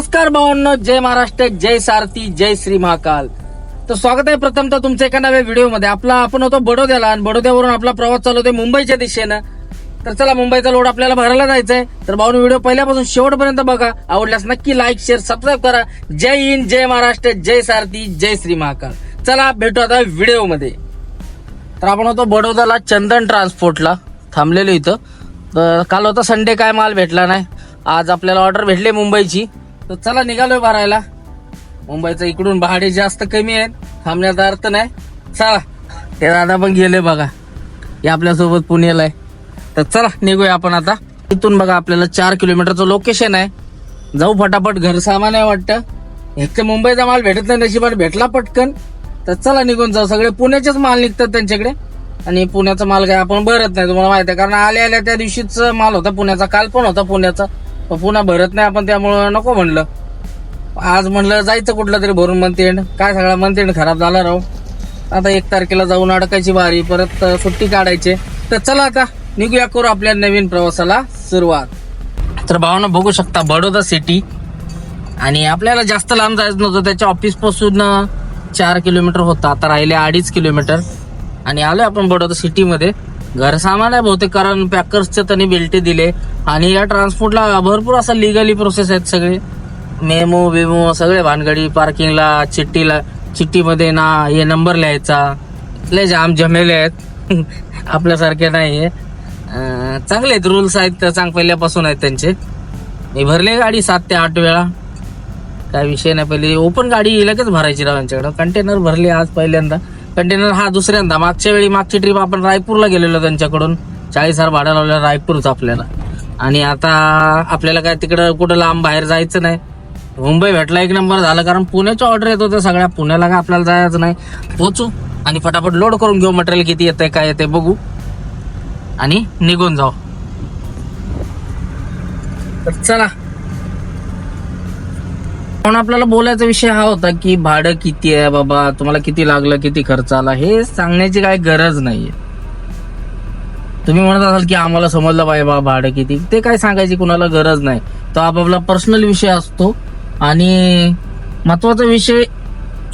नमस्कार भावांनो जय महाराष्ट्र जय सारथी जय श्री महाकाल. तर स्वागत आहे प्रथमतः तुमच्या एका नव्या व्हिडिओमध्ये. आपला आपण होतो बडोद्याला आणि बडोद्यावरून आपला प्रवास चालू होते मुंबईच्या दिशेनं. तर चला मुंबईचा लोड आपल्याला भरायला जायचंय. तर भाऊन व्हिडिओ पहिल्यापासून शेवटपर्यंत बघा. आवडल्यास नक्की लाईक शेअर सबस्क्राईब करा. जय हिंद जय महाराष्ट्र जय सारथी जय श्री महाकाल. चला भेटू आता व्हिडिओमध्ये. तर आपण होतो बडोद्याला चंदन ट्रान्सपोर्टला थांबलेलो इथं. तर काल होता संडे काय माल भेटला नाही. आज आपल्याला ऑर्डर भेटली मुंबईची. तर चला निघालोय भरायला. मुंबईचं इकडून भाडे जास्त कमी आहेत. थांबण्याचा अर्थ नाही. चला. ते दादा पण गेले बघा. हे आपल्यासोबत पुण्याला आहे. तर चला निघूया आपण आता. इथून बघा आपल्याला चार किलोमीटरचं लोकेशन आहे. जाऊ फटाफट घर सामान आहे वाटतं. एक तर मुंबईचा माल भेटत नाही नशिबात भेटला पटकन. तर चला निघून जाऊ. सगळे पुण्याचेच माल निघतात त्यांच्याकडे. आणि पुण्याचा माल काय आपण भरत नाही तुम्हाला माहिती आहे. कारण आल्या आल्या त्या दिवशीच माल होता पुण्याचा काल पण होता पुण्याचा. पुन्हा भरत नाही आपण त्यामुळं नको म्हणलं. आज म्हणलं जायचं कुठलं तरी भरून म्हणते काय सगळा म्हणते खराब झाला राहू आता एक तारखेला जाऊन अडकायची बारी परत सुट्टी काढायची. तर चला आता निघूया करू आपल्या नवीन प्रवासाला सुरुवात. तर भावना बघू शकता बडोदा सिटी. आणि आपल्याला जास्त लांब जायचं नव्हतं. त्याच्या ऑफिसपासून चार किलोमीटर होतं. आता राहिले अडीच किलोमीटर. आणि आलो आपण बडोदा सिटीमध्ये. घरसामान आहे बहुतेक कारण पॅकर्सचे त्यांनी बेल्टे दिले. आणि या ट्रान्सपोर्टला भरपूर असं लिगली प्रोसेस आहेत सगळे. मेमो बेमो सगळे भानगडी पार्किंगला चिठ्ठीला चिठ्ठीमध्ये ना हे नंबर लिहायचा. लय जाम जमेले आहेत. आपल्यासारखे नाही आहे चांगले आहेत रूल्स आहेत चांग पहिल्यापासून आहेत त्यांचे. मी भरले गाडी सात ते आठ वेळा. काय विषय नाही पहिले ओपन गाडी लगेच भरायची राव यांच्याकडं. कंटेनर भरले आज पहिल्यांदा. कंटेनर हा दुसऱ्यांदा. मागच्या वेळी मागची ट्रिप आपण रायपूरला गेलेलो त्यांच्याकडून. चाळीस हजार भाडं लावलं रायपूरच आपल्याला. आणि आता आपल्याला काय तिकडं कुठं लांब बाहेर जायचं नाही. मुंबई भेटला एक नंबर झालं कारण पुण्याच्या ऑर्डर येत होत्या सगळ्या. पुण्याला काय आपल्याला जायचं नाही. पोचू आणि फटाफट लोड करून घेऊ. मटेरियल किती येतंय काय येतंय बघू. आणि निघून जाऊ. तर चला. पण आपल्याला बोलायचा विषय हा होता की भाडं किती आहे बाबा? तुम्हाला किती लागलं किती खर्च आला? हे सांगण्याची काय गरज नाहीये. तुम्ही म्हणत असाल की आम्हाला समजलं पाहिजे बाबा भाडं किती? ते काय सांगायची कुणाला गरज नाही. तो आपापला पर्सनल विषय असतो. आणि महत्त्वाचा विषय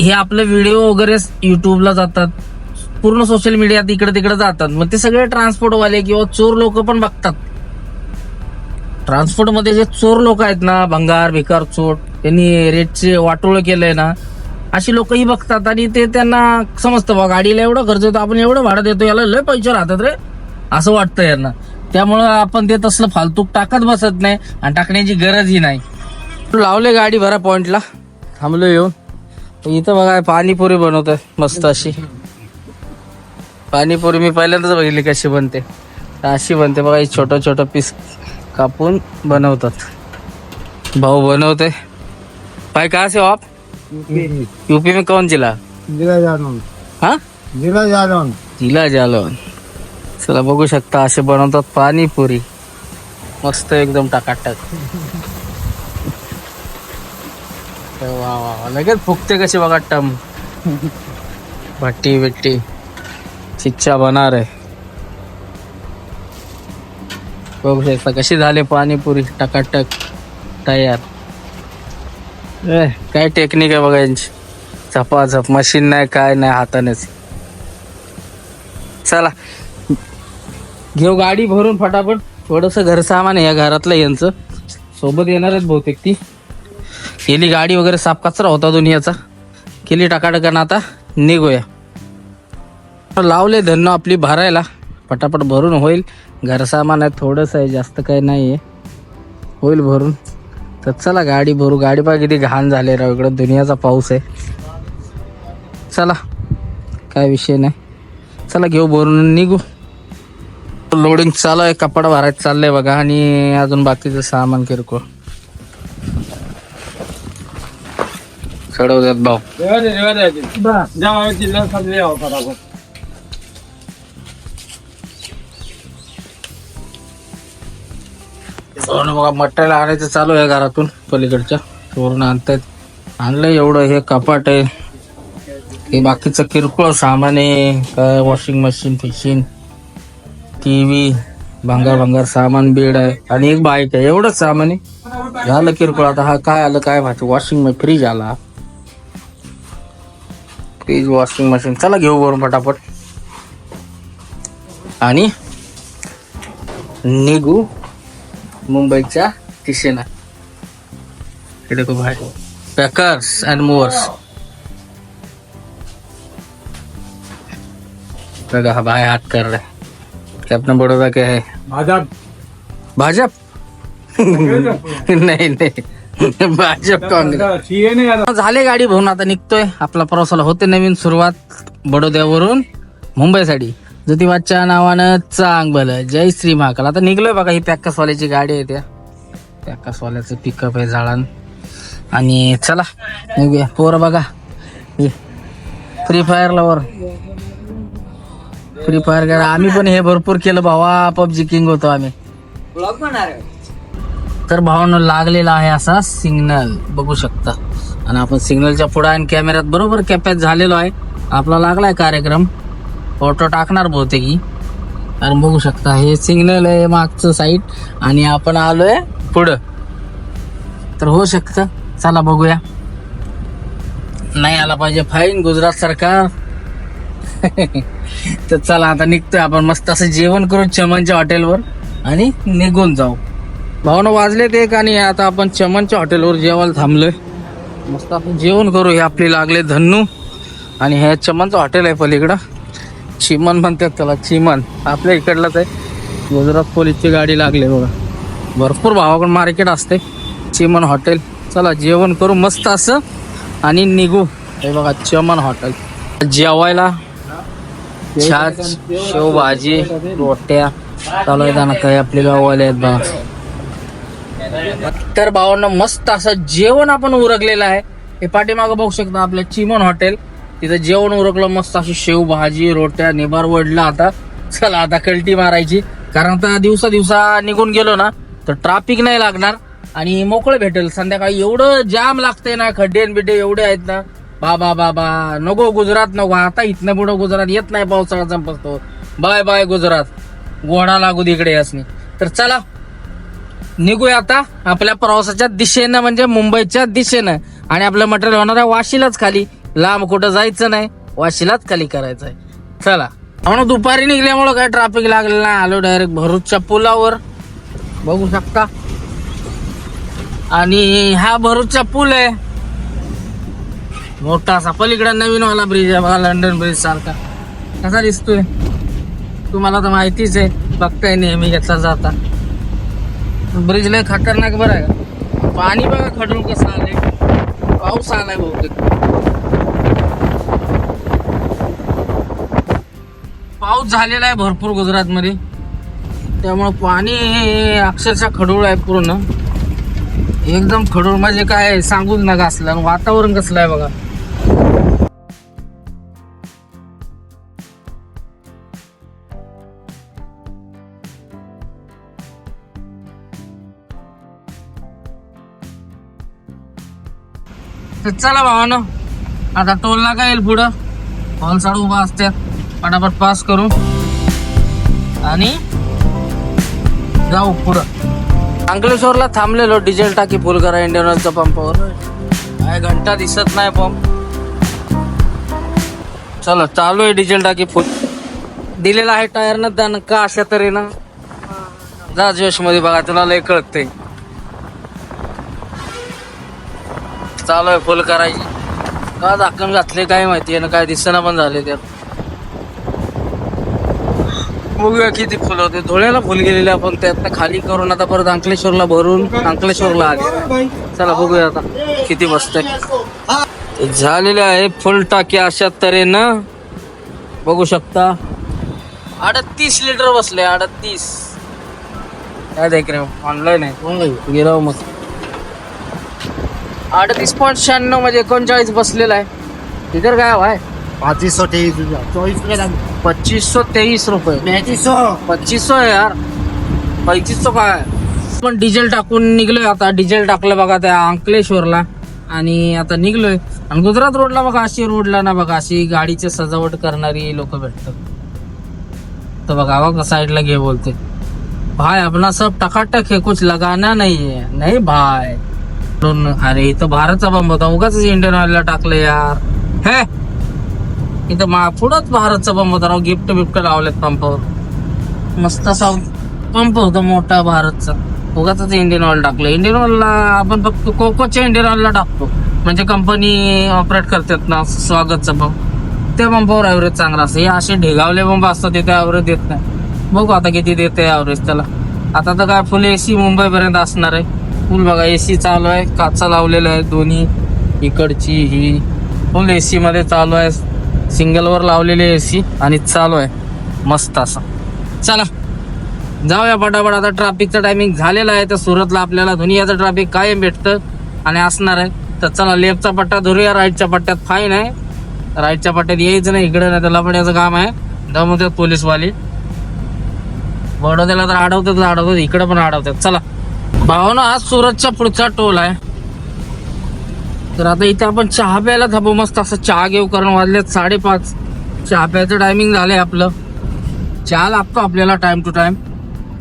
हे आपले व्हिडिओ वगैरे युट्यूबला जातात. पूर्ण सोशल मीडियात इकडे तिकडे जातात. मग ते सगळे ट्रान्सपोर्टवाले किंवा चोर लोक पण बघतात. ट्रान्सपोर्टमध्ये जे चोर लोक आहेत ना भंगार भिकार चोट त्यांनी रेटचे वाटोळ केलंय ना अशी लोकही बघतात आणि ते त्यांना समजतं बा गाडीला एवढं खर्च येतो आपण एवढं भाडं देतो याला लय पैसे राहतात रे. असं वाटतं यांना. त्यामुळं आपण ते तसलं फालतूक टाकत बसत नाही आणि टाकण्याची गरजही नाही. लावले गाडी भरा पॉइंटला. थांबलो येऊन. इथं बघा पाणीपुरी बनवत आहे मस्त अशी. पाणीपुरी मी पहिल्यांदाच बघितली कशी बनते. अशी बनते बघा छोटं छोटं पीस कापून बनवतात. भाऊ बनवते भाई कहाँ से हो आप? यूपी में। कौन जिला? जिला जालौन। हाँ? जिला जालौन। जिला जालौन। चला बघू शकता असे बनवतात पाणीपुरी मस्त एकदम टाकाटक। वा वा वा. लगेच फुकते कशी बघा टम। भट्टी बिट्टी। चिच्चा बना रे बघू शकता कशी झाले पाणीपुरी टकाटक तयार। काय टेक्निक आहे बघा यांची. झपाझप मशीन नाही काय नाही हातानेच. चला. घेऊ गाडी भरून फटाफट. थोडस घर सामान आहे या घरातलं यांचं. सोबत येणार आहेत बहुतेक ती. गेली गाडी वगैरे साफ कचरा होता दुनियाचा केली टाकाटकानं आता. निघूया. लावले धन्न आपली भरायला. पटापट भरून होईल. घर सामान आहे थोडंसं आहे जास्त काही नाही आहे होईल भरून. तर चला गाडी भरू. गाडी बघा किती घाण झाले राव. इकडं दुनियाचा पाऊस आहे. चला काय विषय नाही. चला घेऊ भरून निघू. लोडिंग चालू आहे. कपडा भरायचं चाललंय बघा. आणि अजून बाकीचं सामान किरकोळ. चढवतात भाऊ. बघा मटेरियल आणायचं चालू आहे घरातून पलीकडच्या. वरून आणतायत. आणलं एवढं हे कपाट आहे. हे बाकीचं किरकोळ सामान आहे. काय washing machine fishing T V भंगार भंगार सामान बेड आहे. आणि एक बाईक आहे एवढंच सामान आहे. झालं किरकोळ आता हा काय आलं काय माहिती. वॉशिंग मशीन फ्रीज आला. फ्रीज वॉशिंग मशीन चला घेऊ वरून फटाफट आणि निघू. मुंबईच्या दिशेनं. हे देखो भाई. पॅकर्स अँड मोअर्स बघा हा भाई हात कर रहे कॅप्टन बडोदा के है. भाजप. भाजप? नाही नाही. भाजप काँग्रेस. झाले गाडी भाऊन आता निघतोय. आपला प्रवासाला होते नवीन सुरुवात बडोद्यावरून मुंबईसाठी. ज्योतिबाच्या नावानं चांग भलं. जय श्री महाकाल. आता निघलोय बघा ही पॅकसवाल्याची गाडी आहे त्या. पॅकसवाल्याचं पिकअप आहे झाडान. आणि चला निघूया. पोरं बघा. Free fire lover free fire करा. आम्ही पण हे भरपूर केलं भावा. पबजी किंग होतो आम्ही. तर भावानं लागलेला आहे असा सिग्नल बघू शकता. आणि आपण सिग्नलच्या पुढे आणि कॅमेऱ्यात बरोबर कॅप्यात झालेलो आहे. आपला लागलाय कार्यक्रम. फोटो टाकणार बहुतेक. ही कारण बघू शकता हे सिग्नल आहे मागचं साईड आणि आपण आलोय पुढं. तर होऊ शकतं. चला बघूया. नाही आला पाहिजे फाईन गुजरात सरकार. तर चला आता निघतोय आपण. मस्त असं जेवण करू चमनच्या हॉटेलवर आणि निघून जाऊ. भावना वाजलेत एक आणि आता आपण चमनच्या हॉटेलवर जेवायला थांबलोय. मस्त आपण जेवण करू हे आपले लागले धन्नू. आणि हे चमनचं हॉटेल आहे पलीकडं. चिमन म्हणतात त्याला चिमन. आपल्या इकडलाच आहे गुजरात पोलीसची गाडी लागली बघा. भरपूर भावाकडून मार्केट असते. चिमन हॉटेल. चला जेवण करू मस्त असं आणि निघू. हे बघा चमन हॉटेल. जेवायला. छाछ शेवभाजी रोट्या. चालू आहे ना काही आपले गाववाले आहेत बघा. तर भावांना मस्त असं जेवण आपण उरकलेलं आहे. हे पाठीमागं बघू शकता आपल्या चिमन हॉटेल. तिथं जेवण उरकलं मस्त अशी शेव भाजी रोट्या निभार वडला आता. चला आता कल्टी मारायची. कारण आता दिवसा दिवसा निघून गेलो ना तर ट्राफिक नाही लागणार. आणि मोकळं भेटेल. संध्याकाळी एवढं जाम लागतंय ना खड्डे बिड्डे एवढे आहेत ना. बाबा बाबा नको गुजरात नको. आता इथनं पुढं गुजरात येत नाही पावसाळा संपतो. Bye bye Gujarat. गोडा लागू दे इकडे असणे तर चला निघूया आता. आपल्या प्रवासाच्या दिशेनं म्हणजे मुंबईच्या दिशेनं. आणि आपलं मटेरियल होणार आहे वाशीलाच खाली. लांब कुठं जायचं नाही वाशीलाच खाली करायचं आहे चला. म्हणून दुपारी निघल्यामुळं काय ट्रॅफिक लागलं नाही. आलो डायरेक्ट भरूचच्या पुलावर. बघू शकता. आणि हा भरूचचा पूल आहे. मोठा असा पलीकडे नवीन वाला ब्रिज आहे बघा लंडन ब्रिज सारखा. कसा दिसतोय? तुम्हाला तर माहितीच आहे. बघताय नेहमी घेतला जाता. ब्रिज लय खतरनाक बरं आहे. का पाणी बघा खडून कसं आलंय. पाऊस आलाय बहुतेक. पाऊस झालेला आहे भरपूर गुजरात मध्ये त्यामुळं पाणी अक्षरशः खडूळ आहे पूर्ण. एकदम खडूळ. म्हणजे काय सांगूच नका असलं. आणि वातावरण कसलं आहे बघा. तर चला भावानं आता टोल नाका येईल पुढं. हॉल साड उभा असत्यात. पटापट पास करू. आणि जाऊ पुढं. अंकलेश्वरला थांबलेलो डिझेल टाकी फुल करा इंडियन ऑइलच्या पंपावर काय घंटा दिसत नाही पंप चला चालू आहे डिझेल टाकी फुल दिलेला आहे टायर ना त्यानं का अशा तऱ्हेनं? जा जोशमध्ये बघा तुला लय कळते चालू आहे फुल करायची. का दाखवून घातले काय माहिती आहे ना काय दिसना पण झाले त्यात. बघूया किती फुलं होते. धुळ्याला फुल गेलेले आपण त्यातनं खाली करून आता परत अंकलेश्वरला भरून अंकलेश्वरला आले चला बघूया आता किती बसतंय झालेले आहे फुल टाकी अशा तऱ्हेनं. बघू शकता. अडतीस लिटर बसले अडतीस. काय देख रे ऑनलाईन आहे. गेलो मग. अडतीस पॉईंट शहाण्णव म्हणजे एकोणचाळीस बसलेला आहे. इतर काय आहे. पच्चीस सौ तेईस चौबीस रुपये दाम. पच्चीस सौ तेईस रुपये. पैंतीस सौ पच्चीस सौ यार. पैतीस सौ काय? पण डिझेल टाकून निघलोय आता. डिझेल टाकलं बघा त्या अंकलेश्वरला. आणि आता निघलोय. आणि गुजरात रोडला बघा अशी रोडला ना बघा अशी गाडीची सजावट करणारी लोक भेटतात. तर बघा बघा साईडला घे बोलते भाई अपना सब टकाटक है कुछ लगाना नहीं है नहीं दोन- अरे इथं भारतचा बंब होता. उगाच इंडियन ऑइलला टाकलं यार. हे! इथं मा पुढंच भारतचा बंब होता. राव गिफ्ट बिफ्ट लावलेत पंपावर मस्त असा पंप होता मोठा भारतचा. उगाच इंडियन ऑइल टाकलं. इंडियन ऑइलला आपण फक्त कोकोच्या इंडियन ऑइलला टाकतो. म्हणजे कंपनी ऑपरेट करतात ना स्वागतचं पंप त्या पंपावर ॲव्हरेज चांगला असतं. हे असे ढेगावले पंप असतात तिथे ॲव्हरेज देत नाही. बघू आता किती देते ॲव्हरेज त्याला. आता तर काय फुल ए सी मुंबईपर्यंत असणार आहे. फुल बघा ए सी चालू आहे. काचा लावलेला आहे दोन्ही. इकडची ही. फुल ए सीमध्ये चालू आहे. सिंगलवर लावलेली ए सी आणि चालू आहे. मस्त असं. चला. जाऊया पटापट. आता ट्रॅफिकचं टायमिंग झालेलं आहे. तर सुरतला आपल्याला दुनियाचं ट्रॅफिक कायम भेटतं आणि असणार आहे. तर चला लेफ्टचा पट्टा धरूया. राईटच्या पट्ट्यात फाईन आहे. राईटच्या पट्ट्यात यायचं नाही. इकडे नाही तर लपण्याचं काम आहे. दमवतात पोलीसवाली. बडोद्याला तर अडवतात अडवतात इकडे पण अडवतात चला. भावना आज सुरतचा पुढचा टोल आहे. तर आता इथे आपण चहा प्यायला थांबू. मस्त असं चहा घेऊ कारण वाजलेत साडेपाच. चहा प्यायचं टायमिंग झालंय आपलं. चहा लागतो आपल्याला टाइम टू टाइम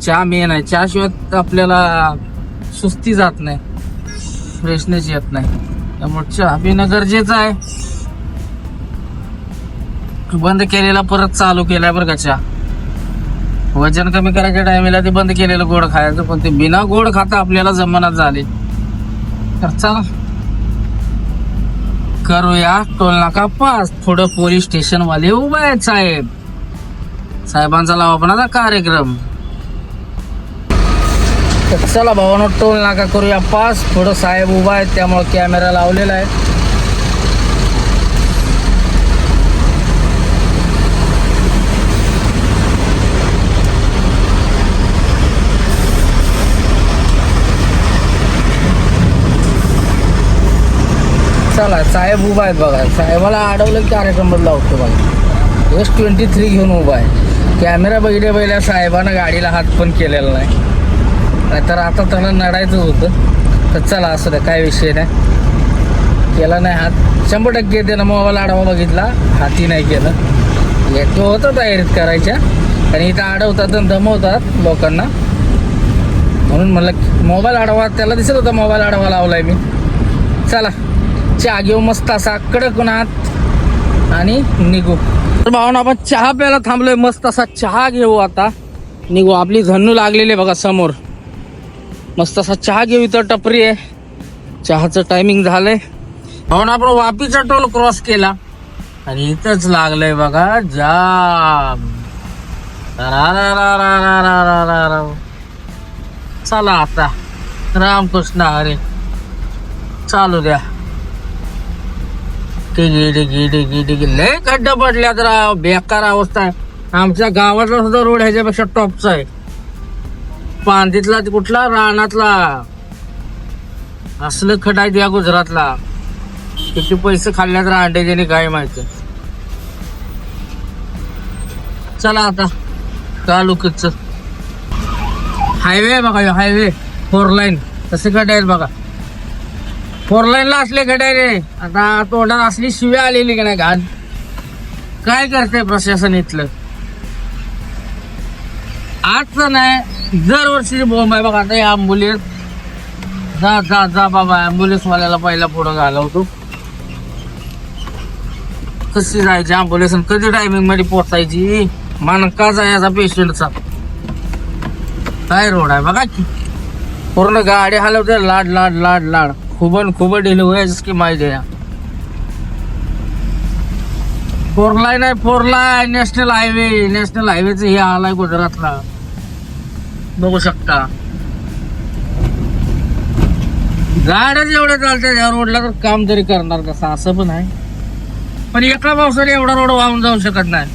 चहा मेन आहे. चहाशिवाय आपल्याला सुस्ती जात नाही. फ्रेशनेस येत नाही. त्यामुळे चहा पिणं गरजेचं आहे. बंद केलेला परत चालू केलाय बरं का चहा. वजन कमी करायच्या टायमिला ते बंद केलेलं गोड खायचं पण ते बिना गोड खाता आपल्याला जमनात झाले. तर चला. करूया टोल नाका पास. पुढं पोलीस स्टेशन वाले उभे आहेत साहेब. साहेबांचा लावा पण आता कार्यक्रम. तर चला भावानो टोल नाका करूया पास. पुढं साहेब उभा आहेत त्यामुळे कॅमेरा लावलेला आहे. चला साहेब उभा आहेत बघा. साहेबाला अडवलं की कार्यक्रम बदला होतो बघा. एस ट्वेंटी थ्री घेऊन उभा आहे. कॅमेरा बघितल्या पहिल्या साहेबानं गाडीला हात पण केलेला नाही. तर आता त्याला नडायचं होतं. तर चला असं द्या काय विषय नाही. केला नाही हात. शंभर टक्के त्यानं मोबाईल आडवा बघितला. हाती नाही केलं. येतो होतं तयारीत करायच्या. आणि इथं अडवतात आणि दमवतात लोकांना. म्हणून म्हणलं मोबाईल आडवा त्याला दिसत होता मोबाईल आडवा लावलाय मी. चला. चहा घेऊ मस्त असा कडक उन्हात आणि निघू. तर भावना आपण चहा प्यायला थांबलोय मस्त असा चहा घेऊ आता. निघू आपली झन्नू लागलेली बघा समोर. मस्त असा चहा घेऊ इथं टपरी आहे. चहाचं टायमिंग झालंय. भावना आपण वापीचा टोल क्रॉस केला. आणि इथंच लागलंय बघा जाम. चला आता रामकृष्ण अरे चालू द्या गिडी गिडी गिडी डिगी लय खड्डा पडल्यात राव. बेकार अवस्था आहे. आमच्या गावातला सुद्धा रोड ह्याच्यापेक्षा टॉपचा आहे. पांदीतला ते कुठला? रानातला. असलं खड आहे त्या गुजरातला. किती पैसे खाल्ल्यात रांडे त्याने काय माहिती. चला आता. तालुक्याच हायवे बघा हायवे. Four line. तसे खड्डे आहेत बघा. फोर लाईनला असले खड्डे रे. आता तोंडात असली शिव्या आलेली की नाही घाल काय करते प्रशासन इथलं? आजचं नाही दरवर्षी बोंब आहे बघा आता हे अँबुलन्स जा जा जा बाबा अँबुलेन्सवाल्याला पहिला पुढं घालवतो. कशी जायची अँबुलन्स कधी टायमिंगमध्ये पोचायची? मानका जायचा पेशंटचा काय रोड आहे बघा पूर्ण गाडी हलवते लाड लाड लाड लाड. खूबन खूब ढिले हुए जिसकी माहिती आहे फोर लाईन आहे four line national highway national हायवेचं हे आलाय गुजरातला। बघू शकता। गाड्याच एवढ्या चालतात या रोडला तर काम तरी करणार कसं असं पण आहे. पण एका पावसाने एवढा रोड वाहून जाऊ शकत नाही.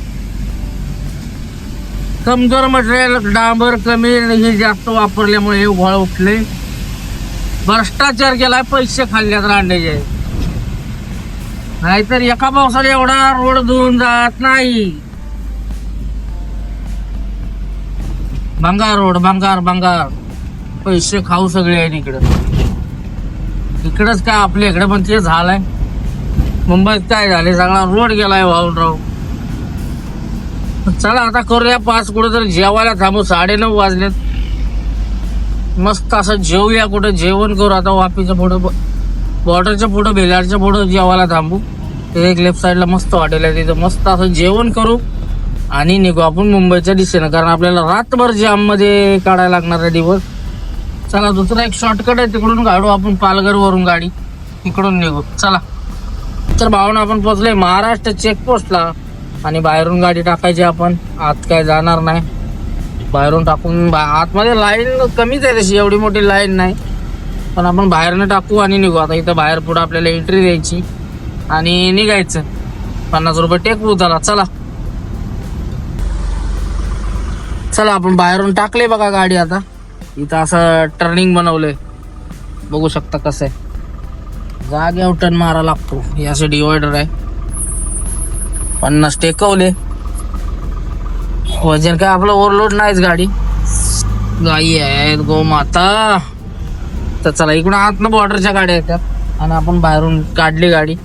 कमजोर मटेरियल डांबर कमी हे जास्त वापरल्यामुळे हे घोळ उठले. भ्रष्टाचार केलाय पैसे खाल्ल्यात रांडेचे. नाहीतर एका पावसाला एवढा रोड धुवून जात नाही. भंगार रोड भंगार भंगार. पैसे खाऊ सगळे आहे इकडं. इकडंच काय आपल्या इकडे पण ते झालंय. मुंबईत काय झाले सगळा रोड गेलाय वाहून राहू चला आता करूया पाच कुठं तर जेवायला थांबू साडे नऊ वाजलेत. मस्त असं जेवूया कुठं जेवण करू. आता वापीच्या पुढं बॉर्डरच्या पुढं बेलारच्या पुढं जेवायला थांबू. तिथे एक लेफ्ट साईडला मस्त हॉटेल आहे. तिथं मस्त असं जेवण करू आणि निघू आपण मुंबईच्या दिशेनं. कारण आपल्याला रातभर जॅममध्ये काढायला लागणार आहे दिवस. चला दुसरा एक शॉर्टकट आहे. तिकडून काढू आपण पालघरवरून गाडी. तिकडून निघू. चला. तर भावना आपण पोहोचलोय महाराष्ट्र चेकपोस्टला आणि बाहेरून गाडी टाकायची आपण. आत काय जाणार नाही. बाहेरून टाकून बा- आतमध्ये लाईन कमीच आहे तशी एवढी मोठी लाईन नाही. पण आपण बाहेरनं टाकू आणि निघू. आता इथं बाहेर पुढं आपल्याला एंट्री द्यायची. आणि निघायचं. पन्नास रुपये टेकवू त्याला चला. चला आपण बाहेरून टाकले बघा गाडी आता. इथं असं टर्निंग बनवलंय. बघू शकता कसं आहे. जागेवर टर्न मारा लागतो. हे असे डिवायडर आहे. पन्नास टेकवले हो, वजन काय आपलं ओव्हरलोड नाहीच गाडी. गाई आहेत गोमाता तर चला इकडून ना बॉर्डरच्या गाड्या येतात. आणि आपण बाहेरून काढली गाडी.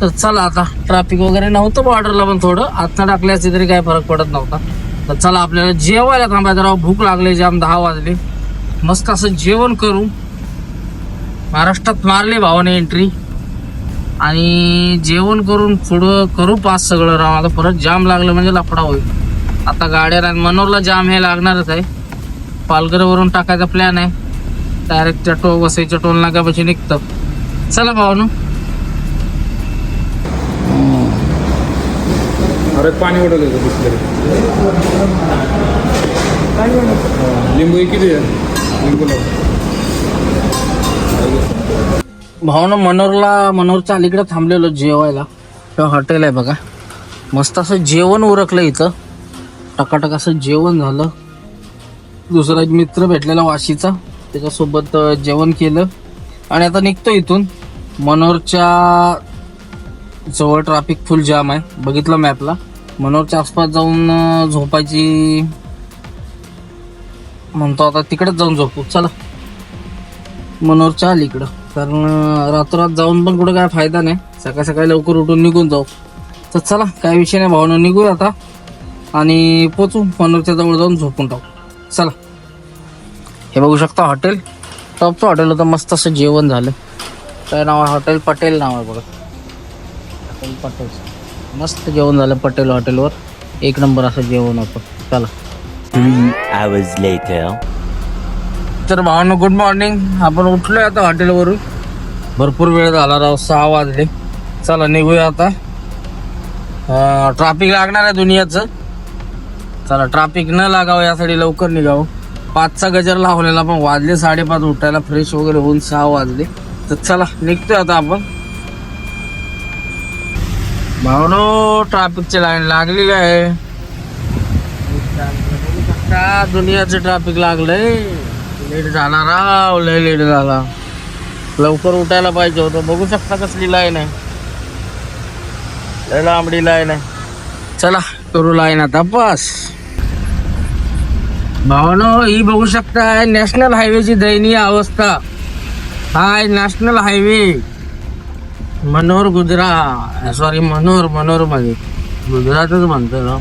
तर चला आता ट्रॅफिक वगैरे नव्हतं बॉर्डरला पण थोडं. आतनं टाकले असते तरी काही फरक पडत नव्हता. तर चला आपल्याला जेवायला थांबायचं. राव भूक लागली जाम दहा वाजले. मस्त असं जेवण करू. महाराष्ट्रात मारले भावाने एंट्री आणि जेवण करून पुढं करू पास सगळं. राव आता परत जाम लागलं म्हणजे लफडा होईल. आता गाड्या मनोरला जाम हे लागणारच आहे. पालघरवरून टाकायचा प्लॅन आहे. डायरेक्ट त्या टो वसईच्या टोल नाक्यापाशी निघतं. चला भावानो. अरे पाणी उडवलं लिंबू किती लिंबू भावना मनोरला मनोरच्या अलीकडे थांबलेलो जेवायला. हॉटेल आहे बघा. मस्त असं जेवण उरकलं इथं. टकाटक असं जेवण झालं. दुसरा एक मित्र भेटलेला वाशीचा. त्याच्यासोबत जेवण केलं. आणि आता निघतो इथून. मनोरच्या जवळ ट्रॅफिक फुल जाम आहे. बघितलं मॅपला मनोरच्या आसपास जाऊन झोपायची म्हणतो आता तिकडेच जाऊन झोपू. चला. मनोरच्या इकडं कारण अं, रातोरात जाऊन पण कुठं काय फायदा नाही. सकाळ सकाळी लवकर उठून निघून जाऊ. तर चला काय विषय नाही भावना. निघू आता. आणि पोचू मनोरच्या जवळ जाऊन झोपून टाकू चला. हे बघू शकता हॉटेल. टॉपचं हॉटेल होतं मस्त असं जेवण झालं. काय नाव आहे? हॉटेल पटेल नाव आहे बघा. हॉटेल पटेल. मस्त जेवण झालं पटेल हॉटेलवर. एक नंबर असं जेवण होतं. चला. Three hours later. तर भावांनो गुड मॉर्निंग आपण उठलोय आता हॉटेलवरून. भरपूर वेळ झाला राव सहा वाजले. चला निघूया आता. ट्रॅफिक लागणार आहे दुनियाचं. चला ट्रॅफिक न लागावं यासाठी लवकर निघावं. पाचचा गजर लावलेला पण वाजले साडेपाच उठायला फ्रेश वगैरे होऊन सहा वाजले. तर चला निघतोय आता आपण. भावनो ट्रॅफिकची लाईन लागलेली आहे. का दुनियाचं ट्रॅफिक लागलंय. लेट झाला राव लय लेट झाला. लवकर उठायला पाहिजे होतं. बघू शकता कसली लाईन आहे. लय लांबडी लाईन आहे. चला करू लाईन आता. बस. भावनो हो, ही बघू शकताय नॅशनल हायवेची दयनीय अवस्था. High national highway Manohar Gujarat. Sorry Manohar मनोहरमध्ये गुजरातच म्हणतो ना.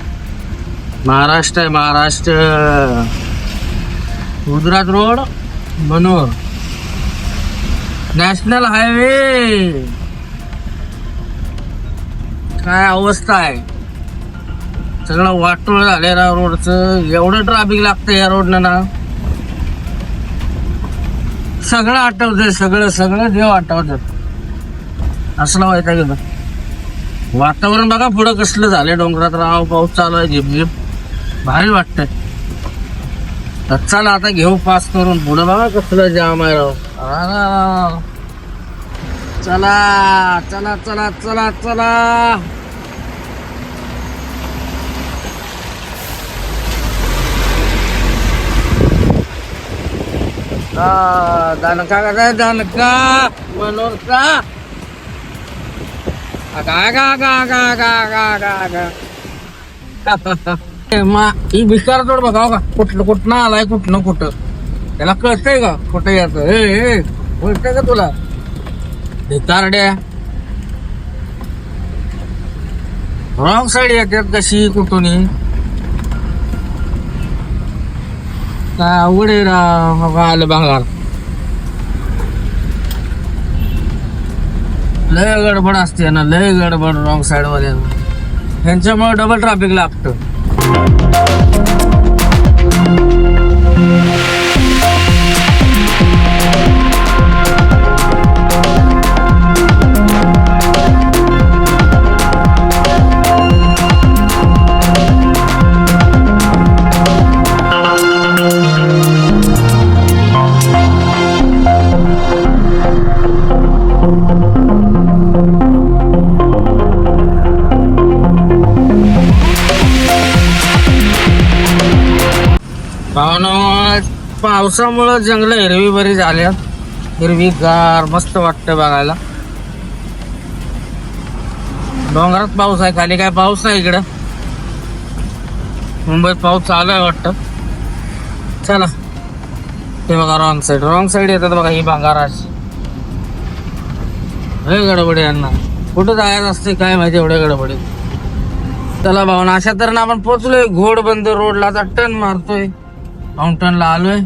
महाराष्ट्र आहे Maharashtra. Gujarat road Manohar. National highway काय अवस्था आहे? सगळं वाटोळ झालंय ना रोडचं. एवढं ट्रॅफिक लागतं या रोडनं ना. सगळं आठवतंय सगळं सगळं देव आठवत असलं व्हायचं गेलं वातावरण बघा पुढं कसलं झालंय. डोंगरात राव पाऊस चालू आहे झिपझिप भारी वाटतंय. तर चला आता घेऊ पास करून. पुढं बघा कसलं जाम आहे राव. चला चला चला चला चला. दानका का दानका मनोर का आगा आगा आगा आगा आगा आगा मा ही विचार जोड बघाव हो का? कुठलं कुठनं आलाय कुठनं कुठं? त्याला कळतंय का कुठं याचं? हे कळतंय का तुला? भिकारड्या. रॉंग साईड येतात कशी कुठूनही. काय अवघड आहे रा बघा आलं भांगार लय गडबड असते ना लय गडबड रॉंग साईडमध्ये. ह्यांच्यामुळे डबल ट्रॅफिक लागतं. पावसामुळं जंगलं हिरवी बरी झाल्या हिरवी गार मस्त वाटतं बघायला. डोंगरात पाऊस आहे खाली काय पाऊस नाही इकडं. मुंबईत पाऊस चालू आहे वाटतं. चला. ते बघा रॉंग साईड रॉंग साईड येतात बघा ही भांगाराज. हे गडबडी यांना. कुठं जायचं असते काय माहिती एवढ्या गडबडी चला भावना अशा तर आपण पोचलोय घोडबंद रोडला आता टर्न मारतोय. माउंटनला आलोय.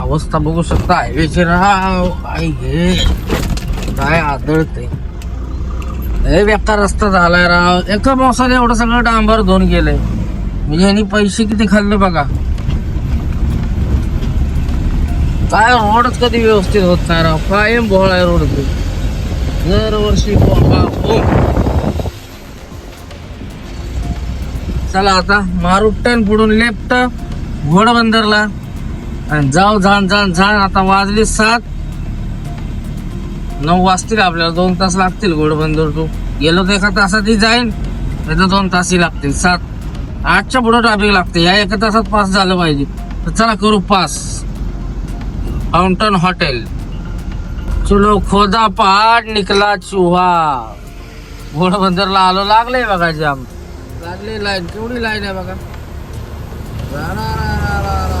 अवस्था बघू शकता. हायवेची राव आई घे काय आदळते लय बेकार रस्ता झालाय राव. एका पावसाने एवढं सगळं डांबर धुवून गेलंय. म्हणजे यांनी पैसे किती खाल्ले बघा. काय रोडच कधी व्यवस्थित होत नाही राव. कायम बोळ आहे रोड दरवर्षी हो. चला आता मारुट्टन पुढून लेफ्ट घोडबंदरला. आणि जाऊ झाण जाण झाण आता वाजले सात. नऊ वाजतील आपल्याला दोन तास लागतील घोडबंदर तू गेलो तर एका तासातही जाईन नाही तर दोन तासही लागतील. सात. आठच्या पुढं ट्रॅफिक लागते. या एका तासात पास झालं पाहिजे. तर चला करू पास फाउंटन हॉटेल चलो खोदा पहाड निकला चुहा. घोडबंदरला आलो लागले बघा जाम लागले लाईन केवढी लाईन आहे बघा रा रा रा रा रा रा.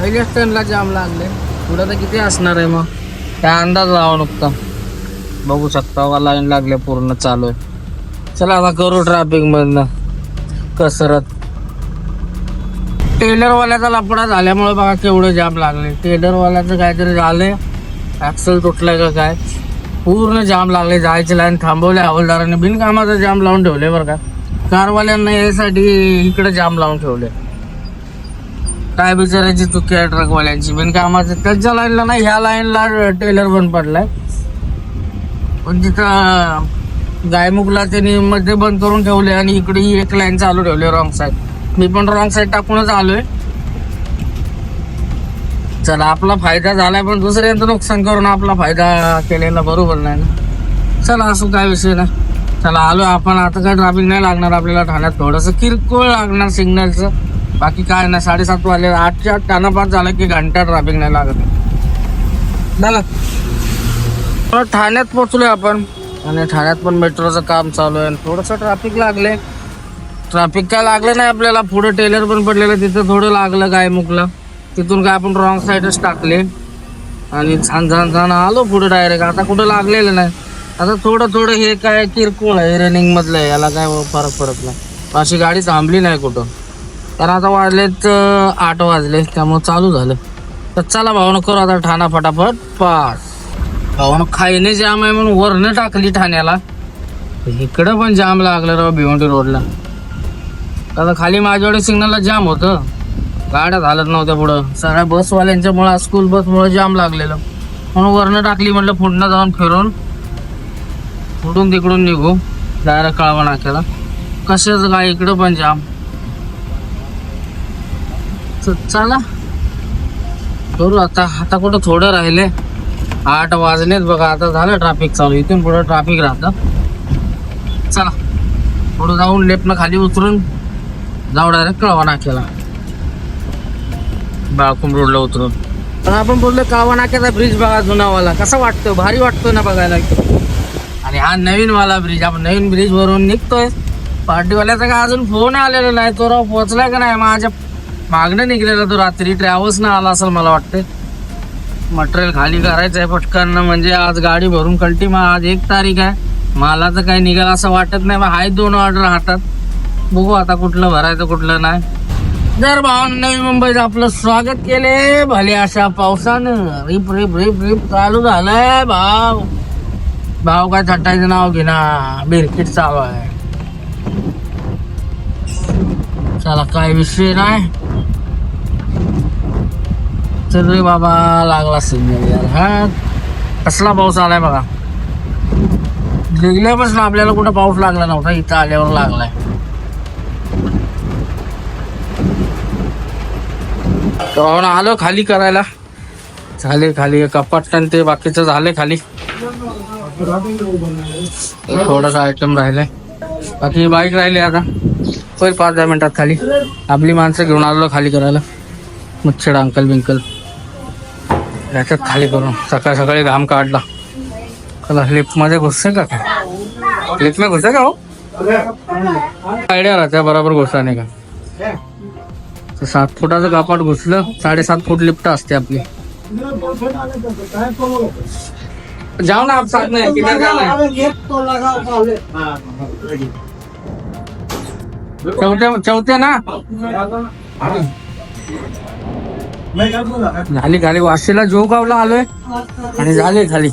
पहिल्या स्टँडला जाम लागले. पुढं तर किती असणार आहे मग? त्या अंदाज लावा नुकता. बघू शकता बघा लाईन लागले पूर्ण चालू आहे. चला आता करू ट्रॅफिक मधनं. कसरत. टेलरवाल्याचा लपडा झाल्यामुळे बघा केवढं जाम लागले. टेलरवाल्याचं काहीतरी झालंय. ॲक्सल तुटलं का काय? पूर्ण जाम लागले. जायची लाईन थांबवले. हवालदाराने बिनकामाचा जाम लावून ठेवले बरं का. कारवाल्यांना यासाठी इकडे जाम लावून ठेवले. काय बिचारायची चुकी आहे ट्रकवाल्यांची बिनकामाचं त्यांच्या लाईनला नाही ह्या लाईनला टेलर बंद पडलाय. पण तिथं गायमुखला त्यांनी मध्ये बंद करून ठेवले आणि इकडे एक लाईन चालू ठेवली रॉंग साईड. मी पण रॉंग साईड टाकूनच आलोय. चला आपला फायदा झालाय पण दुसऱ्यांचं नुकसान करून आपला फायदा केलेला बरोबर नाही ना. चला असो काय विषय नाही. चला आलो आपण. आता काय ट्रॅफिक नाही लागणार आपल्याला ठाण्यात. थोडंसं किरकोळ लागणार सिग्नलचं बाकी काय नाही साडेसात वाजले. आठच्या आठ पाच झालं की घंटा ट्रॅफिक नाही लागत. झालं. ठाण्यात पोचलोय आपण. आणि ठाण्यात पण मेट्रोचं काम चालू आहे. थोडंसं ट्रॅफिक लागले ट्रॅफिक काय लागलं नाही आपल्याला. पुढे टेलर पण पडलेलं तिथं थोडं लागलं गायमुखला मुकलं. तिथून काय आपण रॉंग साईडच टाकले. आणि छान छान छान आलो पुढे डायरेक्ट आता कुठं लागलेलं नाही. आता थोडं थोडं हे काय किरकोळ आहे. रनिंगमधलं आहे. याला काय फरक पडत नाही. अशी गाडी थांबली नाही कुठं. तर आता वाजलेत आठ वाजले त्यामुळे चालू झालं. तर चला भावनं करू आता ठाणा फटाफट. पास. भावनं खायने जाम आहे म्हणून वरनं टाकली ठाण्याला. इकडं पण जाम लागलं राव भिवंडी रोडला. आता खाली माझ्याकडे सिग्नलला जाम होतं. गाड्या झालत नव्हत्या पुढं. सगळ्या बसवाल्यांच्यामुळं स्कूल बसमुळे जाम लागलेलं. म्हणून वरनं टाकली म्हटलं पुन्हा जाऊन फिरून. कुठून तिकडून निघू. डायरेक्ट कळवा नाक्याला. कसेच काय इकडं पण जाम. तर चला. करू आता. आता कुठं थोडं राहिले. आठ वाजलेत बघा. आता झालं ट्रॅफिक चालू. इथून पुढं ट्रॅफिक राहतं. चला. पुढं जाऊन लेफ्टनं खाली उतरून जाऊ डायरेक्ट कळवा नाक्याला बाळकुम रोडला उतरून. तर आपण बोललो कावा नाक्याचा ब्रिज बघा जुनावाला. कसा वाटतो? भारी वाटतो ना बघायला आणि हा नवीन वाला ब्रिज आपण नवीन ब्रिज वरून निघतोय. पार्टीवाल्याचा काय अजून फोन आलेला नाही. तो राव पोहोचला का नाही? माझ्या मागणं निघलेला तो रात्री. ट्रॅव्हल्स ना आला असेल मला वाटते मटेरियल खाली करायचं आहे पटकन. म्हणजे आज गाडी भरून कल्टी मग आज एक तारीख आहे. मला तर काही निघाल असं वाटत नाही. मग आहे दोन ऑर्डर हातात. बघू आता कुठलं भरायचं कुठलं नाही. जर भावानं नवी मुंबईत आपलं स्वागत केले. भले अशा पावसानं. रिप रिप रिप रिप चालू झालंय भाव. भाव काय थट्टायचं नाव घे बिरकिट बिरकीट चालू आहे चला काय विषय नाही. चल रे बाबा लागला सिग्नल यार. हा? कसला पाऊस आलाय बघा. निघल्यापासून आपल्याला कुठं पाऊस लागला नव्हता इथं आल्यावर लागलाय. तर आलो खाली करायला. झाले खाली कपाट आणि ते बाकीचं झाले खाली. थोडासा आयटम राहिलाय. बाकी बाईक राहिली आता. होईल पाच दहा मिनिटात खाली. आपली माणसं घेऊन आलो खाली करायला. मुच्छड अंकल बिंकल. याच्यात खाली करून सकाळ सकाळी घाम काढला. चला लिफ्टमध्ये घुसते का काय? लिफ्टमध्ये घुसते का हो? आयडिया राहत्या बरोबर घुसा नाही का? तर सात फुटाचं कापड घुसलं साडेसात फूट लिफ्ट असते आपली. जाऊ ना आप साथ में किधर जाना है? चौथ्या चौथ्या ना? झाली खाली. वाशीला जोगावला आलोय. आणि झाले खाली.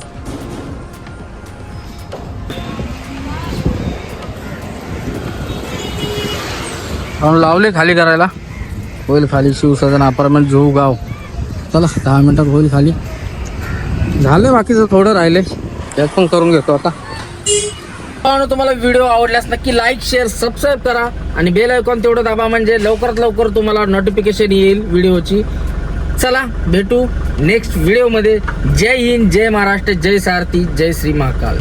म्हणून लावले खाली करायला. होईल खाली शिवसदन अपार्टमेंट जोऊ गाव चला दहा मिनिटात होईल खाली. झालं बाकीचं थोडं राहिले. त्यात पण करून घेतो आता. तुम्हाला व्हिडिओ आवडल्यास नक्की लाईक शेअर सबस्क्राईब करा. आणि बेल आयकॉन तेवढं दाबा म्हणजे लवकरात लवकर तुम्हाला नोटिफिकेशन येईल व्हिडिओची चला भेटू नेक्स्ट व्हिडिओमध्ये जय हिंद जय महाराष्ट्र जय सारथी जय श्री महाकाल.